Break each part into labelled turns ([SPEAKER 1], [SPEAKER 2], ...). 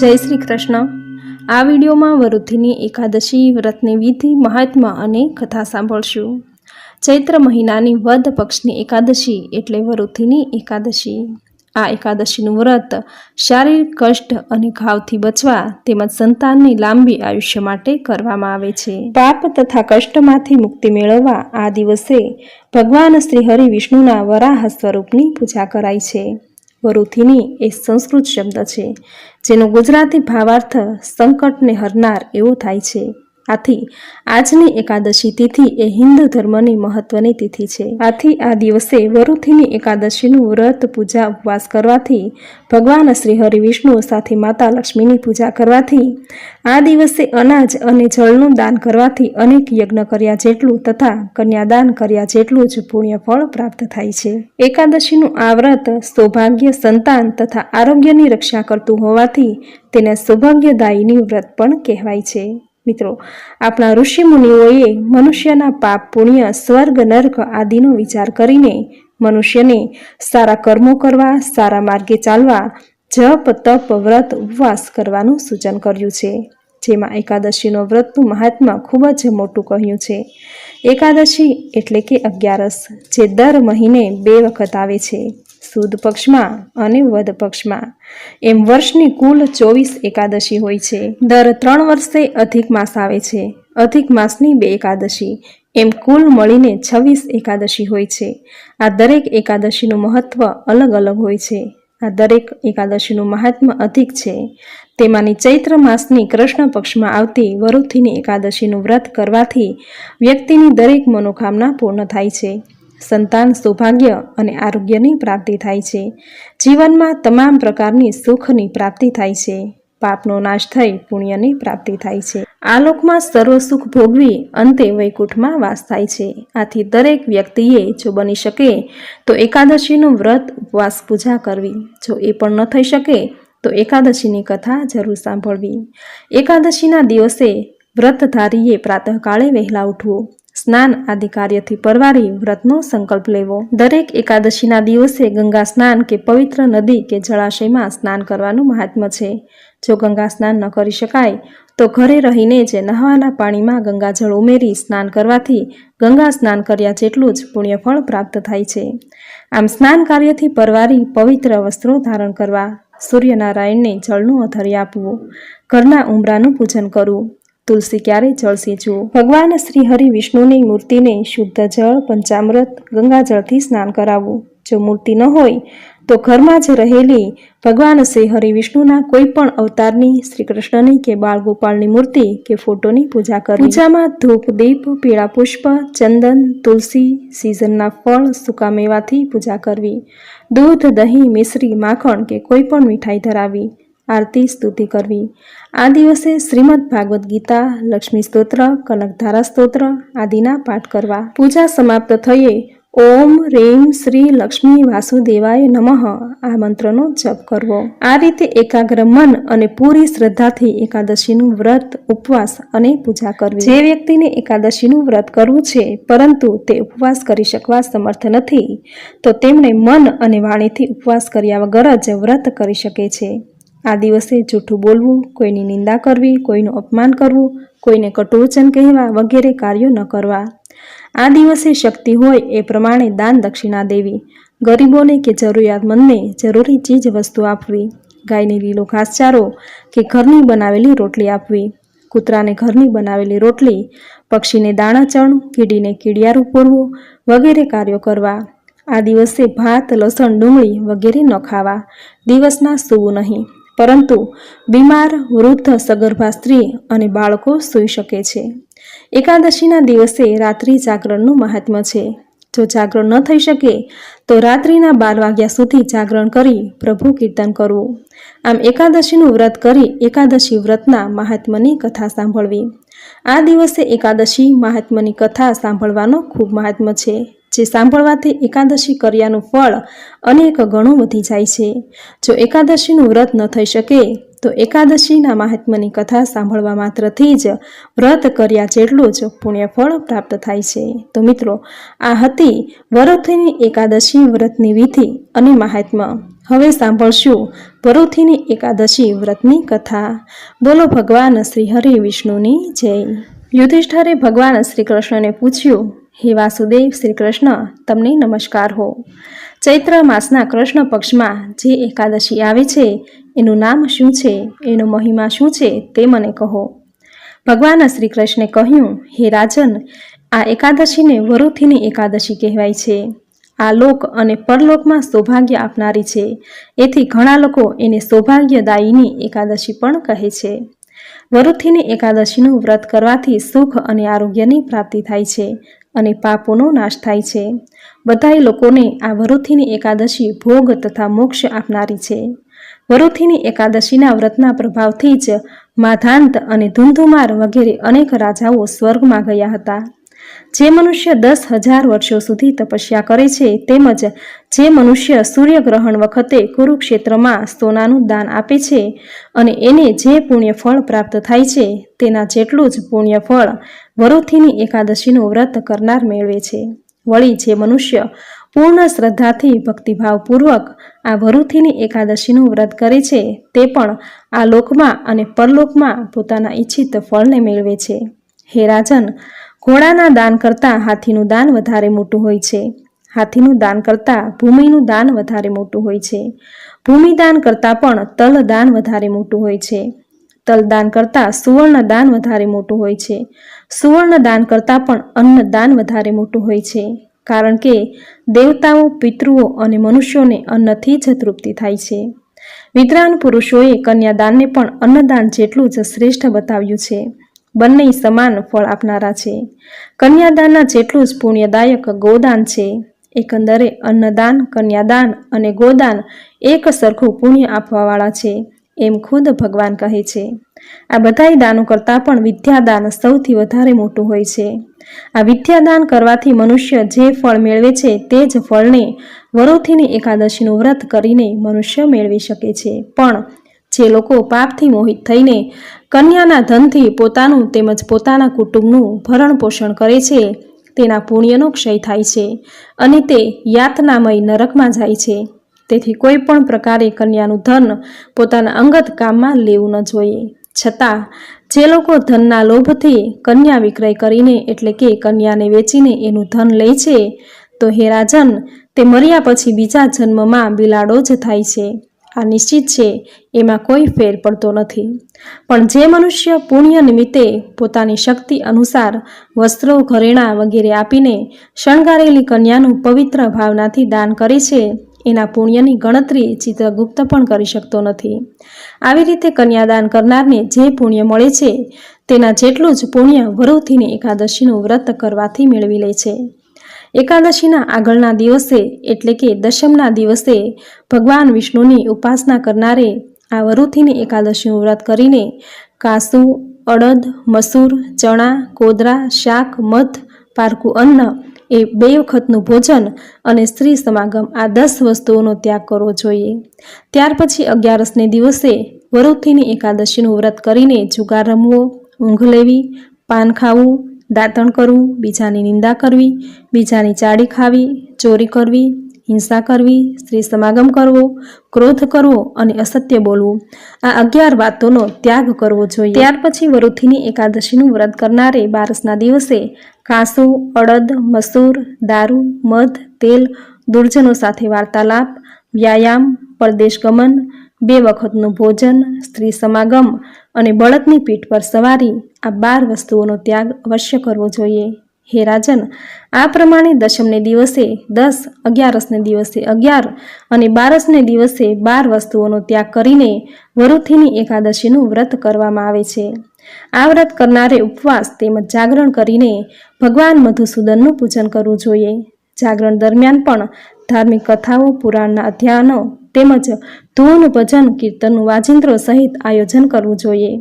[SPEAKER 1] જય શ્રી કૃષ્ણ. આ વિડીયોમાં વરુથીની એકાદશી, વ્રતની વિધિ, મહાત્મા અને કથા સાંભળશું. ચૈત્ર મહિનાની વદ પક્ષની એકાદશી એટલે વરુથીની એકાદશી. આ એકાદશીનું વ્રત શારીરિક કષ્ટ અને ઘાવથી બચવા તેમજ સંતાનની લાંબી આયુષ્ય માટે કરવામાં આવે છે. પાપ તથા કષ્ટમાંથી મુક્તિ મેળવવા આ દિવસે ભગવાન શ્રી હરિ વિષ્ણુના વરાહ સ્વરૂપની પૂજા કરાય છે. વરુથીની એ સંસ્કૃત શબ્દ છે. જેનો ગુજરાતી ભાવાર્થ સંકટને હરનાર એવો થાય છે. આથી આજની એકાદશી તિથિ એ હિન્દુ ધર્મની મહત્વની તિથિ છે. આથી આ દિવસે વરુથીની એકાદશીનું વ્રત, પૂજા, ઉપવાસ કરવાથી ભગવાન શ્રી હરિ વિષ્ણુ સાથે માતા લક્ષ્મીની પૂજા કરવાથી, આ દિવસે અનાજ અને જળનું દાન કરવાથી અનેક યજ્ઞ કર્યા જેટલું તથા કન્યાદાન કર્યા જેટલું જ પુણ્ય ફળ પ્રાપ્ત થાય છે. એકાદશીનું આ વ્રત સૌભાગ્ય, સંતાન તથા આરોગ્યની રક્ષા કરતું હોવાથી તેને સૌભાગ્યદાયીની વ્રત પણ કહેવાય છે. મિત્રો, આપણા ઋષિ મુનિઓએ મનુષ્યના પાપ, પુણ્ય, સ્વર્ગ, નર્ક આદિનો વિચાર કરીને મનુષ્યને સારા કર્મો કરવા, સારા માર્ગે ચાલવા, જપ, તપ, વ્રત, ઉપવાસ કરવાનું સૂચન કર્યું છે. જેમાં એકાદશીનો વ્રતનું મહાત્મા ખૂબ જ મોટું કહ્યું છે. એકાદશી એટલે કે અગિયારસ, જે દર મહિને બે વખત આવે છે. સુદ પક્ષમાં અને વધ પક્ષમાં. એમ વર્ષની કુલ ચોવીસ એકાદશી હોય છે. દર ત્રણ વર્ષે અધિક માસ આવે છે. અધિક માસની બે એકાદશી. એમ કુલ મળીને છવ્વીસ એકાદશી હોય છે. આ દરેક એકાદશીનું મહત્વ અલગ અલગ હોય છે. આ દરેક એકાદશીનું મહાત્મ્ય અધિક છે. તેમાંની ચૈત્ર માસની કૃષ્ણ પક્ષમાં આવતી વરુથીની એકાદશીનું વ્રત કરવાથી વ્યક્તિની દરેક મનોકામના પૂર્ણ થાય છે. સંતાન, સૌભાગ્ય અને આરોગ્યની પ્રાપ્તિ થાય છે. જીવનમાં તમામ પ્રકારની સુખની પ્રાપ્તિ થાય છે. પાપનો નાશ થઈ પુણ્યની પ્રાપ્તિ થાય છે. આ લોકમાં સર્વ સુખ ભોગવી અંતે વૈકુંઠમાં વાસ થાય છે. આથી દરેક વ્યક્તિએ જો બની શકે તો એકાદશીનું વ્રત, ઉપવાસ, પૂજા કરવી. જો એ પણ ન થઈ શકે તો એકાદશીની કથા જરૂર સાંભળવી. એકાદશીના દિવસે વ્રતધારીએ પ્રાતઃકાળે વહેલા ઉઠવું. સ્નાન આદિ કાર્યથી પરવારી વ્રતનો સંકલ્પ લેવો. દરેક એકાદશીના દિવસે ગંગા સ્નાન કે પવિત્ર નદી કે જળાશયમાં સ્નાન કરવાનું મહાત્મ્ય છે. જો ગંગા સ્નાન ન કરી શકાય, તો ઘરે રહીને જ નહાવાના પાણીમાં ગંગાજળ ઉમેરી સ્નાન કરવાથી ગંગા સ્નાન કર્યા જેટલું જ પુણ્યફળ પ્રાપ્ત થાય છે. આમ સ્નાન કાર્યથી પરવારી પવિત્ર વસ્ત્રો ધારણ કરવા, સૂર્યનારાયણને જળનું અધર્ય આપવું, ઘરના ઉમરાનું પૂજન કરવું તુલસી ક્યારેય જળ સિંચવું ભગવાન શ્રી હરિ વિષ્ણુની મૂર્તિને શુદ્ધ જળ, પંચામૃત, ગંગાજળથી સ્નાન કરાવવું જો મૂર્તિ ન હોય, તો ઘરમાં જ રહેલી ભગવાન શ્રી હરિ વિષ્ણુના કોઈ પણ અવતારની શ્રી કૃષ્ણની કે બાળગોપાલની મૂર્તિ કે ફોટોની પૂજા કરવી પૂજામાં ધૂપ, દીપ, પીળા પુષ્પ, ચંદન, તુલસી, સિઝનના ફળ, સૂકા મેવાથી પૂજા કરવી. દૂધ, દહીં, મિશ્રી, માખણ કે કોઈ પણ મીઠાઈ ધરાવી. આરતી સ્તુતિ કરવી. આ દિવસે શ્રીમદ ભાગવદ્ ગીતા, લક્ષ્મી સ્તોત્ર કનકધારા સ્તોત્ર આદિના પાઠ કરવા. પૂજા સમાપ્ત થયે ઓમ રેમ શ્રી લક્ષ્મી વાસુદેવાય નમઃ. આ મંત્રનો જપ કરવો. આ રીતે એકાગ્ર મન અને પૂરી શ્રદ્ધાથી એકાદશીનું વ્રત, ઉપવાસ અને પૂજા કરવી. જે વ્યક્તિને એકાદશીનું વ્રત કરવું છે, પરંતુ તે ઉપવાસ કરી શકવા સમર્થ નથી, તો તેમણે મન અને વાણીથી ઉપવાસ કર્યા વગર જ વ્રત કરી શકે છે. આ દિવસે જૂઠું બોલવું, કોઈની નિંદા કરવી, કોઈનું અપમાન કરવું, કોઈને કટુવચન કહેવા વગેરે કાર્યો ન કરવા. આ દિવસે શક્તિ હોય એ પ્રમાણે દાન દક્ષિણા દેવી. ગરીબોને કે જરૂરિયાતમંદને જરૂરી ચીજ વસ્તુ આપવી. ગાયને લીલો ઘાસચારો કે ઘરની બનાવેલી રોટલી આપવી. કૂતરાને ઘરની બનાવેલી રોટલી, પક્ષીને દાણા ચણ, કીડીને કીડિયારું પૂરવું વગેરે કાર્યો કરવા. આ દિવસે ભાત, લસણ, ડુંગળી વગેરે ન ખાવા. દિવસના સૂવું નહીં. પરંતુ બીમાર, વૃદ્ધ, સગર્ભા સ્ત્રી અને બાળકો સૂઈ શકે છે. એકાદશીના દિવસે રાત્રિ જાગરણનું મહાત્મ્ય છે. જો જાગરણ ન થઈ શકે, તો રાત્રિના બાર વાગ્યા સુધી જાગરણ કરી પ્રભુ કીર્તન કરવું. આમ એકાદશીનું વ્રત કરી એકાદશી વ્રતના મહાત્મ્યની કથા સાંભળવી. આ દિવસે એકાદશી મહાત્મ્યની કથા સાંભળવાનો ખૂબ મહાત્મ્ય છે, જે સાંભળવાથી એકાદશી કર્યાનું ફળ અનેક ગણું વધી જાય છે. જો એકાદશીનું વ્રત ન થઈ શકે, તો એકાદશીના મહાત્માની કથા સાંભળવા માત્રથી જ વ્રત કર્યા જેટલું જ પુણ્યફળ પ્રાપ્ત થાય છે. તો મિત્રો, આ હતી વરથની એકાદશી વ્રતની વિધિ અને મહાત્મા. હવે સાંભળશું વરુથીની એકાદશી વ્રતની કથા. બોલો ભગવાન શ્રી હરિ વિષ્ણુની જય. યુધિષ્ઠરે ભગવાન શ્રી કૃષ્ણને પૂછ્યું, હે વાસુદેવ શ્રી કૃષ્ણ તમને નમસ્કાર હો. ચૈત્ર માસના કૃષ્ણ પક્ષમાં જે એકાદશી આવે છે, એનું નામ શું છે, એનો મહિમા શું છે તે મને કહો. ભગવાન શ્રી કૃષ્ણે કહ્યું, હે રાજન, આ એકાદશીને વરુથીની એકાદશી કહેવાય છે. આ લોક અને પરલોકમાં સૌભાગ્ય આપનારી છે. એથી ઘણા લોકો એને સૌભાગ્યદાયીની એકાદશી પણ કહે છે. વરુથીની એકાદશીનું વ્રત કરવાથી સુખ અને આરોગ્યની પ્રાપ્તિ થાય છે અને પાપોનો નાશ થાય છે. બધાએ લોકોને આ વરુથીની એકાદશી ભોગ તથા મોક્ષ આપનારી છે. વરુથીની એકાદશીના વ્રતના પ્રભાવથી જ માધાંત અને ધુંધુમાર વગેરે અનેક રાજાઓ સ્વર્ગમાં ગયા હતા. જે મનુષ્ય દસ હજાર વર્ષો સુધી તપસ્યા કરે છે તેમજ જે મનુષ્ય સૂર્યગ્રહણ વખતે કુરુક્ષેત્રમાં સોનાનું દાન આપે છે અને એને જે પુણ્ય ફળ પ્રાપ્ત થાય છે, તેના જેટલું જ પુણ્ય ફળ વરુથીની એકાદશીનું વ્રત કરનાર મેળવે છે. વળી જે મનુષ્ય પૂર્ણ શ્રદ્ધાથી ભક્તિભાવપૂર્વક આ વરુથીની એકાદશીનું વ્રત કરે છે, તે પણ આ લોકમાં અને પરલોકમાં પોતાના ઈચ્છિત ફળને મેળવે છે. હે રાજન ઘોડાના દાન કરતાં હાથીનું દાન વધારે મોટું હોય છે. હાથીનું દાન કરતાં ભૂમિનું દાન વધારે મોટું હોય છે. ભૂમિ દાન કરતાં પણ તલ દાન વધારે મોટું હોય છે. તલ દાન કરતાં સુવર્ણ દાન વધારે મોટું હોય છે. સુવર્ણ દાન કરતાં પણ અન્ન દાન વધારે મોટું હોય છે. કારણ કે દેવતાઓ, પિતૃઓ અને મનુષ્યોને અન્નથી જ તૃપ્તિ થાય છે. વિદ્રાન પુરુષોએ કન્યાદાનને પણ અન્નદાન જેટલું જ શ્રેષ્ઠ બતાવ્યું છે. બંને સમાન ફળ આપનારા છે. કન્યાદાનના જેટલું જ પુણ્યદાયક ગોદાન છે. એકંદરે અન્નદાન, કન્યાદાન અને ગોદાન એક સરખું પુણ્ય આપવાવાળા છે, એમ ખુદ ભગવાન કહે છે. આ બધાય દાનો કરતાં પણ વિદ્યાદાન સૌથી વધારે મોટું હોય છે. આ વિદ્યાદાન કરવાથી મનુષ્ય જે ફળ મેળવે છે તે જ ફળને વરોથીની એકાદશીનું વ્રત કરીને મનુષ્ય મેળવી શકે છે. પણ જે લોકો પાપથી મોહિત થઈને કન્યાના ધનથી પોતાનું તેમજ પોતાના કુટુંબનું ભરણ પોષણ કરે છે, તેના પુણ્યનો ક્ષય થાય છે અને તે યાતનામય નરકમાં જાય છે. તેથી કોઈ પણ પ્રકારે કન્યાનું ધન પોતાના અંગત કામમાં લેવું ન જોઈએ. છતાં, જે લોકો ધનના લોભથી કન્યા વિક્રય કરીને એટલે કે કન્યાને વેચીને એનું ધન લે છે, તો હે રાજન, તે મર્યા પછી બીજા જન્મમાં બિલાડો જ થાય છે. આ નિશ્ચિત છે, એમાં કોઈ ફેર પડતો નથી. પણ જે મનુષ્ય પુણ્ય નિમિત્તે પોતાની શક્તિ અનુસાર વસ્ત્રો, ઘરેણાં વગેરે આપીને શણગારેલી કન્યાનું પવિત્ર ભાવનાથી દાન કરે છે, એના પુણ્યની ગણતરી ચિત્રગુપ્ત પણ કરી શકતો નથી. આવી રીતે કન્યાદાન કરનારને જે પુણ્ય મળે છે, તેના જેટલું જ પુણ્ય વરુથીને એકાદશીનું વ્રત કરવાથી મેળવી લે છે. એકાદશીના આગળના દિવસે, એટલે કે દશમના દિવસે, ભગવાન વિષ્ણુની ઉપાસના કરનારે આ વરુથીની એકાદશીનું વ્રત કરીને કાસુ, અડદ, મસૂર, ચણા, કોદરા, શાક, મધ, પારકું અન્ન એ બે વખતનું ભોજન અને સ્ત્રી સમાગમ આ દસ વસ્તુઓનો ત્યાગ કરવો જોઈએ. ત્યાર પછી અગિયારસને દિવસે વરુથીની એકાદશીનું વ્રત કરીને જુગાર રમવો, ઊંઘ લેવી, પાન ખાવું દાંતણ કરવું, બીજાની નિંદા કરવી, બીજાની ચાડી ખાવી, ચોરી કરવી, હિંસા કરવી, સ્ત્રી સમાગમ કરવો, ક્રોધ કરવો અને અસત્ય બોલવું. આ અગિયાર વાતોનો ત્યાગ કરવો જોઈએ. ત્યાર પછી વરુથીની એકાદશીનું વ્રત કરનારે બારસના દિવસે કાંસુ અડદ, મસૂર, દારૂ, મધ, તેલ, દુર્જનો સાથે વાર્તાલાપ, વ્યાયામ પરદેશ ગમન બે વખતનું ભોજન, સ્ત્રી સમાગમ અને બળદની પીઠ પર સવારી આ બાર વસ્તુઓનો ત્યાગ અવશ્ય કરવો જોઈએ. હે રાજન, આ પ્રમાણે દશમને દિવસે દસ, અગિયારસને દિવસે અગિયાર અને બારસને દિવસે બાર વસ્તુઓનો ત્યાગ કરીને વરુથીની એકાદશીનું વ્રત કરવામાં આવે છે. આ વ્રત કરનારે ઉપવાસ તેમજ જાગરણ કરીને ભગવાન મધુસૂદનનું પૂજન કરવું જોઈએ. જાગરણ દરમિયાન પણ ધાર્મિક કથાઓ, પુરાણના અધ્યયનો તેમજ ધૂન, ભજન કીર્તનનું વાજિંત્રો સહિત આયોજન કરવું જોઈએ.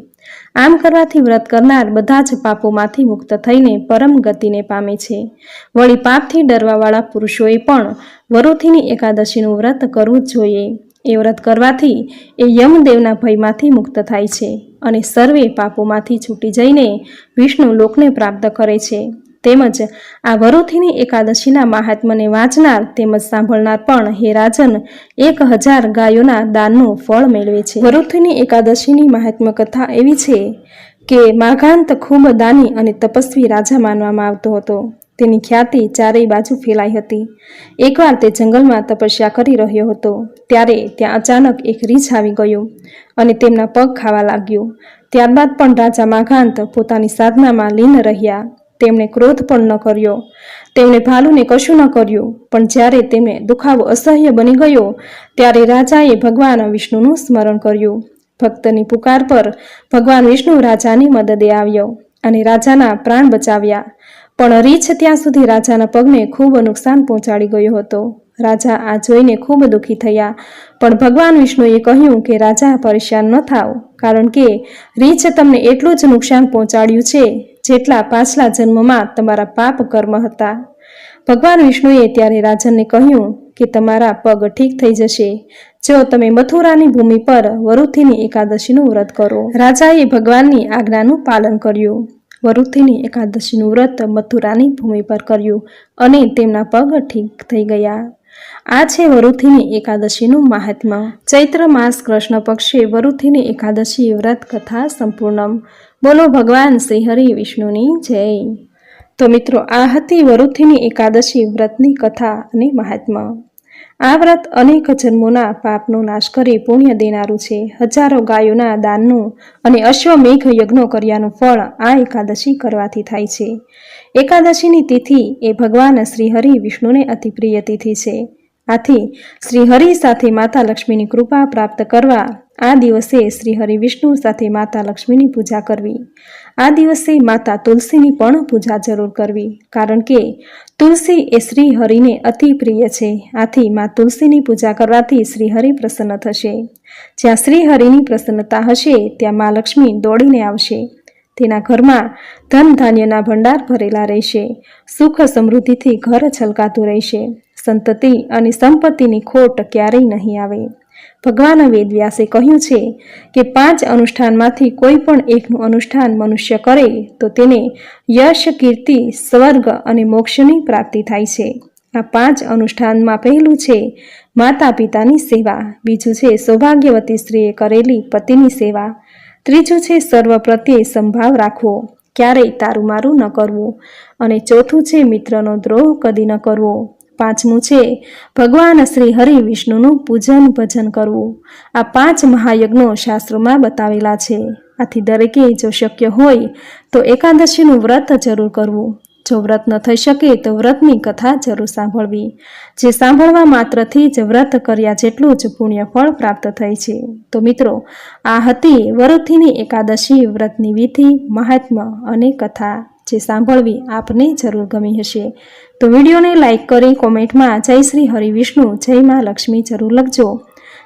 [SPEAKER 1] આમ કરવાથી વ્રત કરનાર બધા જ પાપોમાંથી મુક્ત થઈને પરમ ગતિને પામે છે. વળી પાપથી ડરવાવાળા પુરુષોએ પણ વરુથીની એકાદશીનું વ્રત કરવું જ જોઈએ. એ વ્રત કરવાથી એ યમદેવના ભયમાંથી મુક્ત થાય છે અને સર્વે પાપોમાંથી છૂટી જઈને વિષ્ણુ લોકને પ્રાપ્ત કરે છે. તેમજ આ વરુથીની એકાદશીના મહાત્મને વાંચનાર તેમજ સાંભળનાર પણ હે રાજન, એક હજાર ગાયોના દાનનું ફળ મેળવે છે. વરુથીની એકાદશીની મહાત્મ કથા એવી છે કે માઘાંત ખૂબ દાની અને તપસ્વી રાજા માનવામાં આવતો હતો. તેની ખ્યાતિ ચારેય બાજુ ફેલાઈ હતી. એકવાર તે જંગલમાં તપસ્યા કરી રહ્યો હતો, ત્યારે ત્યાં અચાનક એક રીછ આવી ગયો અને તેમના પગ ખાવા લાગ્યો. ત્યારબાદ પણ રાજા માઘાંત પોતાની સાધનામાં લીન રહ્યા તેમણે ક્રોધ પણ ન કર્યો. તેમણે ભાલુને કશું ન કર્યું. પણ જ્યારે તેમને દુખાવો અસહ્ય બની ગયો, ત્યારે રાજાએ ભગવાન વિષ્ણુનું સ્મરણ કર્યું. ભક્તની પુકાર પર ભગવાન વિષ્ણુ રાજાની મદદે આવ્યો અને રાજાના પ્રાણ બચાવ્યા. પણ રીછ ત્યાં સુધી રાજાના પગને ખૂબ નુકસાન પહોંચાડી ગયો હતો. રાજા આ જોઈને ખૂબ દુઃખી થયા. પણ ભગવાન વિષ્ણુએ કહ્યું કે, રાજા પરેશાન ન થાવ, કારણ કે રીછ તમને એટલું જ નુકસાન પહોંચાડ્યું છે જેટલા પાછલા જન્મમાં તમારા પાપ કર્મ હતા. ભગવાન વિષ્ણુએ ત્યારે રાજનને કહ્યું કે તમારા પગ ઠીક થઈ જશે. જો તમે મથુરાની ભૂમિ પર વરુથીની એકાદશીનું વ્રત કરો. રાજાએ ભગવાનની આજ્ઞાનું પાલન કર્યું. વરુથીની એકાદશીનું વ્રત મથુરાની ભૂમિ પર કર્યું અને તેમના પગ ઠીક થઈ ગયા. આ છે વરુથીની એકાદશીનું મહાત્મા ચૈત્ર માસ કૃષ્ણ પક્ષે વરુથીની એકાદશી વ્રત કથા સંપૂર્ણમ. બોલો ભગવાન શ્રી હરિ વિષ્ણુની જય. તો મિત્રો, આ હતી વરુથીની એકાદશી વ્રતની કથા અને મહાત્મા. આ વ્રત અનેક જન્મોના પાપનો નાશ કરી પુણ્ય દેનારું છે. હજારો ગાયોના દાનનું અને અશ્વમેઘ યજ્ઞો કર્યાનું ફળ આ એકાદશી કરવાથી થાય છે. એકાદશીની તિથિ એ ભગવાન શ્રી હરિ વિષ્ણુને અતિ પ્રિય તિથિ છે. આથી શ્રીહરિ સાથે માતા લક્ષ્મીની કૃપા પ્રાપ્ત કરવા આ દિવસે શ્રીહરિ વિષ્ણુ સાથે માતા લક્ષ્મીની પૂજા કરવી. આ દિવસે માતા તુલસીની પણ પૂજા જરૂર કરવી, કારણ કે તુલસી એ શ્રી હરિને અતિ પ્રિય છે. આથી મા તુલસીની પૂજા કરવાથી શ્રીહરિ પ્રસન્ન થશે. જ્યાં શ્રીહરિની પ્રસન્નતા હશે, ત્યાં મા લક્ષ્મી દોડીને આવશે. તેના ઘરમાં ધન ધાન્યના ભંડાર ભરેલા રહેશે. સુખ સમૃદ્ધિથી ઘર છલકાતું રહેશે. સંતતિ અને સંપત્તિની ખોટ ક્યારેય નહીં આવે. ભગવાન વેદવ્યાસે કહ્યું છે કે પાંચ અનુષ્ઠાનમાંથી કોઈ પણ એકનું અનુષ્ઠાન મનુષ્ય કરે તો તેને યશ, કીર્તિ, સ્વર્ગ અને મોક્ષની પ્રાપ્તિ થાય છે. આ પાંચ અનુષ્ઠાનમાં પહેલું છે માતા પિતાની સેવા, બીજું છે સૌભાગ્યવતી સ્ત્રીએ કરેલી પતિની સેવા ત્રીજું છે, સર્વ પ્રત્યે સંભાવ રાખવો. ક્યારેય તારું મારું ન કરવું. અને ચોથું છે, મિત્રનો દ્રોહ કદી ન કરવો. પાંચમું છે, ભગવાન શ્રી હરિ વિષ્ણુનું પૂજન ભજન કરવું. આ પાંચ મહાયજ્ઞો શાસ્ત્રોમાં બતાવેલા છે. આથી દરેકે જો શક્ય હોય, તો એકાદશીનું વ્રત જરૂર કરવું. જો વ્રત ન થઈ શકે તો વ્રતની કથા જરૂર સાંભળવી. જે સાંભળવા માત્રથી જ વ્રત કર્યા જેટલું જ પુણ્ય ફળ પ્રાપ્ત થાય છે. તો મિત્રો, આ હતી વરુથીની એકાદશી વ્રતની વિધિ મહાત્મ્ય અને કથા. જે સાંભળવી આપને જરૂર ગમી હશે. તો વિડીયોને લાઇક કરી કોમેન્ટમાં જય શ્રી હરિ વિષ્ણુ, જય માં લક્ષ્મી જરૂર લખજો.